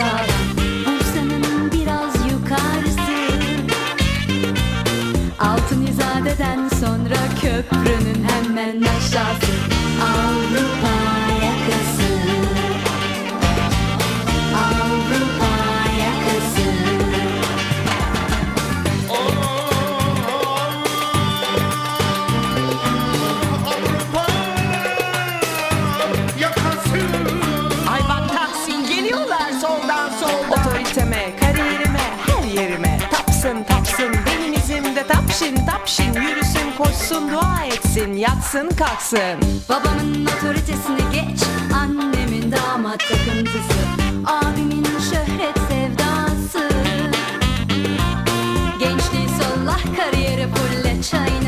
Bursa'nın biraz yukarısı. Altın izadeden sonra köprünün hemen aşağısı. işime, kariyerime, her yerime. Tapsın tapsın benim izimde tapşin tapşin Yürüsün koşsun dua etsin yatsın kalksın. Babamın otoritesini geç Annemin damat takıntısı. Abimin şöhret sevdası. Gençliği sollah kariyeri fulle çay